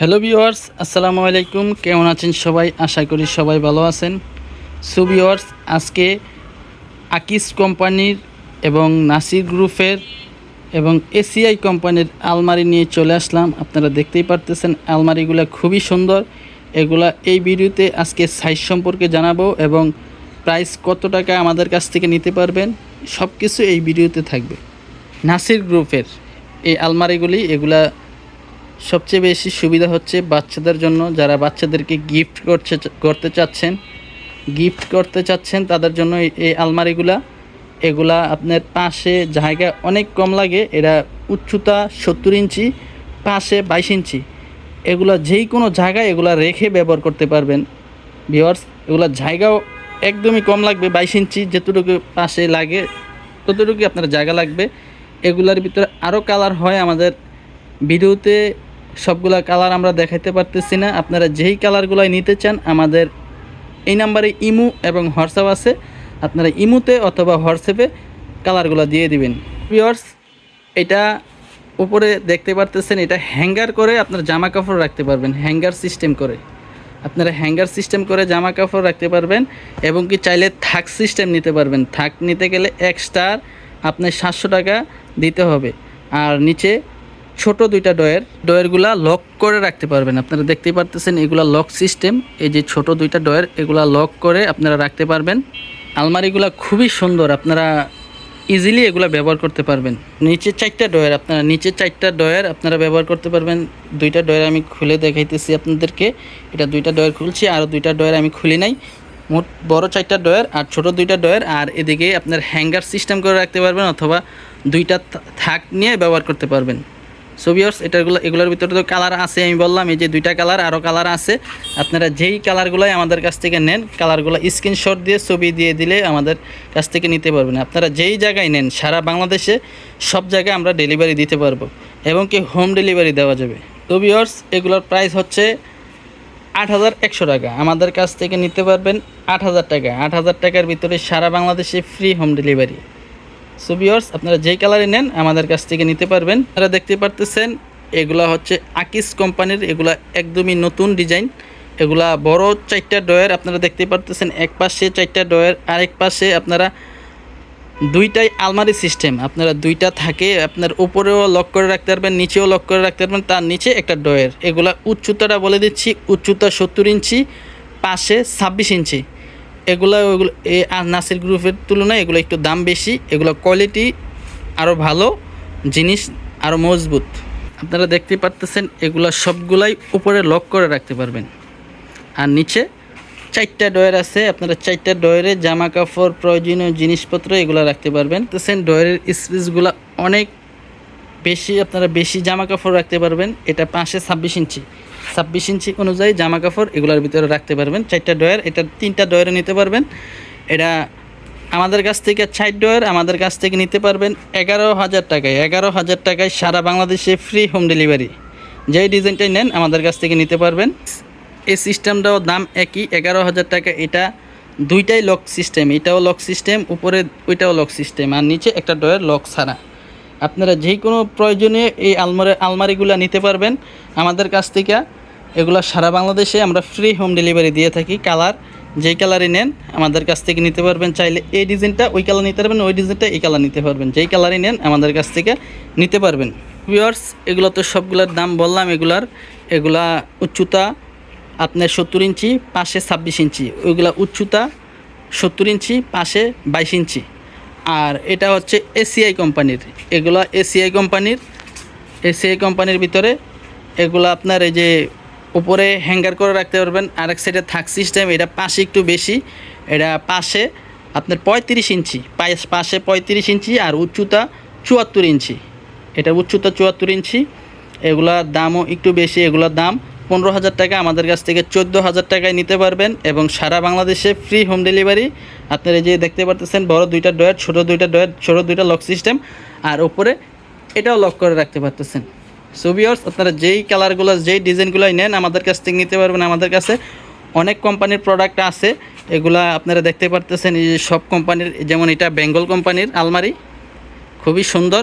Hello viewers আসসালামু আলাইকুম। কেমন আছেন সবাই? আশা করি সবাই ভালো আছেন। সো ভিওয়ার্স আজকে আকিস কোম্পানির এবং নাসির গ্রুপের এবং এসিআই কোম্পানির আলমারি নিয়ে চলে আসলাম। আপনারা দেখতেই পারতেছেন, আলমারিগুলো খুবই সুন্দর। এগুলা এই ভিডিওতে আজকে সাইজ সম্পর্কে জানাব এবং প্রাইস কত টাকা আমাদের কাছ থেকে নিতে পারবেন সব কিছু এই ভিডিওতে থাকবে। নাসির গ্রুপের এই আলমারিগুলি, এগুলা সবচেয়ে বেশি সুবিধা হচ্ছে বাচ্চাদের জন্য যারা বাচ্চাদেরকে গিফট করছে, করতে চাচ্ছেন। গিফট করতে চাচ্ছেন তাদের জন্য এই- আলমারিগুলা। এগুলা আপনার পাশে জায়গা অনেক কম লাগে। এরা উচ্চতা সত্তর ইঞ্চি, পাশে বাইশ ইঞ্চি। এগুলা যেই কোনো জায়গায় এগুলা রেখে ব্যবহার করতে পারবেন। ভিওয়ার্স এগুলা জায়গাও একদমই কম লাগবে, বাইশ ইঞ্চি যেতটুকু পাশে লাগে, ততটুকুই আপনার জায়গা লাগবে। এগুলার ভিতরে আরও কালার হয় আমাদের। ভিডিওতে সবগুলা কালার আমরা দেখাইতে পারতেছি না। আপনারা যেই কালারগুলাই নিতে চান, আমাদের এই নাম্বারে ইমু এবং হোয়াটসঅ্যাপ আছে। আপনারা ইমুতে অথবা হোয়াটসঅ্যাপে কালারগুলো দিয়ে দিবেন। ভিওর্স এটা উপরে দেখতে পারতেছেন, এটা হ্যাঙ্গার করে আপনার জামা কাপড় রাখতে পারবেন, হ্যাঙ্গার সিস্টেম করে। আপনারা হ্যাঙ্গার সিস্টেম করে জামা কাপড় রাখতে পারবেন এবং কি চাইলে থাক সিস্টেম নিতে পারবেন। থাক নিতে গেলে এক্সট্রা আপনার সাতশো টাকা দিতে হবে। আর নিচে ছোট দুইটা ডয়ের ডয়েরগুলা লক করে রাখতে পারবেন। আপনারা দেখতেই পারতেছেন, এগুলা লক সিস্টেম। এই যে ছোট দুইটা ডয়ের এগুলা লক করে আপনারা রাখতে পারবেন। আলমারিগুলা খুবই সুন্দর, আপনারা ইজিলি এগুলা ব্যবহার করতে পারবেন। নিচে চারটা ডয়ের আপনারা নিচে চারটা ডয়ের আপনারা ব্যবহার করতে পারবেন। দুইটা ডয়ের আমি খুলে দেখাইতেছি আপনাদেরকে। এটা দুইটা ডয়ের খুলছি, আর দুইটা ডয়ের আমি খুলি নাই। মোট বড় চারটা ডয়ের আর ছোট দুইটা ডয়ের আর এদিকে আপনার হ্যাঙ্গার সিস্টেম করে রাখতে পারবেন, অথবা দুইটা থাক নিয়ে ব্যবহার করতে পারবেন। সো ভিউয়ার্স এটাগুলো এগুলোর ভিতরে তো কালার আছে, আমি বললাম, এই যে দুইটা কালার আরও কালার আছে। আপনারা যেই কালারগুলোই আমাদের কাছ থেকে নেন কালারগুলো স্ক্রিনশট দিয়ে ছবি দিয়ে দিলে আমাদের কাছ থেকে নিতে পারবেন। আপনারা যেই জায়গায় নেন, সারা বাংলাদেশে সব জায়গায় আমরা ডেলিভারি দিতে পারব এবং কি হোম ডেলিভারি দেওয়া যাবে। তো ভিউয়ার্স এগুলোর প্রাইস হচ্ছে আট হাজার একশো টাকা। আমাদের কাছ থেকে নিতে পারবেন আট হাজার টাকা। আট হাজার টাকার ভিতরে সারা বাংলাদেশে free home delivery so viewers আপনারা যেই কালারই নেন, আমাদের কাছ থেকে নিতে পারবেন। আপনারা দেখতে পারতেছেন, এগুলা হচ্ছে আকিস কোম্পানির এগুলা একদমই নতুন ডিজাইন এগুলা বড় চারটা ডয়ের আপনারা দেখতে পারতেছেন, এক পাশে চারটা ডয়ের আরেক পাশে আপনারা দুইটাই আলমারি সিস্টেম আপনারা দুইটা থাকে, আপনার উপরেও লক করে রাখতে পারবেন, নিচেও লক করে রাখতে পারবেন, তার নিচে একটা ডয়ের এগুলা উচ্চতাটা বলে দিচ্ছি, উচ্চতা সত্তর ইঞ্চি, পাশে ছাব্বিশ ইঞ্চি। এগুলা, ওইগুলো এই আর নাসির গ্রুপের তুলনায় এগুলো একটু দাম বেশি, এগুলো কোয়ালিটি আরও ভালো, জিনিস আরও মজবুত। আপনারা দেখতে পারতেছেন, এগুলো সবগুলাই উপরে লক করে রাখতে পারবেন। আর নিচে চারটা ডয়ের আছে, আপনারা চারটা ডয়েরে জামা কাপড়, প্রয়োজনীয় জিনিসপত্র এগুলো রাখতে পারবেন। তো সেন ডয়ের স্পেসগুলো অনেক বেশি আপনারা বেশি জামা কাপড় রাখতে পারবেন, এটা পাশে ছাব্বিশ ইঞ্চি। ছাব্বিশ ইঞ্চি অনুযায়ী জামা কাপড় এগুলোর ভিতরে রাখতে পারবেন। চারটা ডয়ের এটা তিনটা ডয়েরে নিতে পারবেন। এটা আমাদের কাছ থেকে চার ডয়ের আমাদের কাছ থেকে নিতে পারবেন এগারো হাজার টাকায়। এগারো হাজার টাকায় সারা বাংলাদেশে ফ্রি হোম ডেলিভারি যেই ডিজাইনটাই নেন, আমাদের কাছ থেকে নিতে পারবেন। এই সিস্টেমটাও দাম একই, এগারো হাজার টাকা। এটা দুইটাই লক সিস্টেম এটাও লক সিস্টেম উপরে ওইটাও লক সিস্টেম আর নিচে একটা ডয়ের লক ছাড়া। আপনারা যে কোনো প্রয়োজনীয় এই আলমারি আলমারিগুলো নিতে পারবেন আমাদের কাছ থেকে। এগুলো সারা বাংলাদেশে আমরা ফ্রি হোম ডেলিভারি দিয়ে থাকি। কালার যেই কালারই নেন, আমাদের কাছ থেকে নিতে পারবেন। চাইলে এই ডিজাইনটা ওই কালার নিতে পারবেন, ওই ডিজাইনটা এই কালার নিতে পারবেন। যেই কালারই নেন, আমাদের কাছ থেকে নিতে পারবেন। ভিওয়ার্স এগুলো তো সবগুলোর দাম বললাম এগুলার। এগুলা উচ্চতা আপনার সত্তর ইঞ্চি, পাশে ছাব্বিশ ইঞ্চি। ওইগুলা উচ্চতা সত্তর ইঞ্চি, পাশে বাইশ ইঞ্চি। আর এটা হচ্ছে এসিআই কোম্পানির। এগুলা এসিআই কোম্পানির। এসিআই কোম্পানির ভিতরে এগুলো আপনার এই যে উপরে হ্যাঙ্গার করে রাখতে পারবেন। আর এক সাইডে থাক সিস্টেম এটা পাশে একটু বেশি। এটা পাশে আপনার পঁয়ত্রিশ ইঞ্চি। পাশে পঁয়ত্রিশ ইঞ্চি আর উচ্চতা চুয়াত্তর ইঞ্চি। এটা উচ্চতা চুয়াত্তর ইঞ্চি। এগুলার দামও একটু বেশি, এগুলোর দাম পনেরো হাজার টাকা আমাদের কাছ থেকে চোদ্দ হাজার টাকায় নিতে পারবেন এবং সারা বাংলাদেশে ফ্রি হোম ডেলিভারি আপনারা যে দেখতে পারতেছেন, বড় দুইটা ডয়ের ছোট দুইটা ডয়ের ছোট দুইটা লক সিস্টেম আর উপরে এটাও লক করে রাখতে পারতেছেন। সুবিয়ার্স আপনারা যেই কালারগুলো যেই ডিজাইনগুলো নেন, আমাদের কাছ থেকে নিতে পারবেন। আমাদের কাছে অনেক কোম্পানির প্রোডাক্ট আছে। এগুলা আপনারা দেখতে পারতেছেন, এই সব কোম্পানির যেমন এটা বেঙ্গল কোম্পানির আলমারি। খুবই সুন্দর।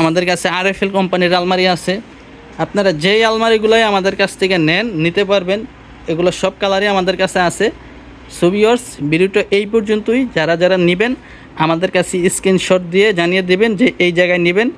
আমাদের কাছে আর এফ এল কোম্পানির আলমারি আছে। আপনারা যেই আলমারিগুলোই আমাদের কাছ থেকে নেন, নিতে পারবেন। এগুলো সব কালারই আমাদের কাছে আছে। সুবিয়র্স ভিডিওটা এই পর্যন্তই। যারা যারা নেবেন, আমাদের কাছে স্ক্রিনশট দিয়ে জানিয়ে দেবেন যে এই জায়গায় নেবেন।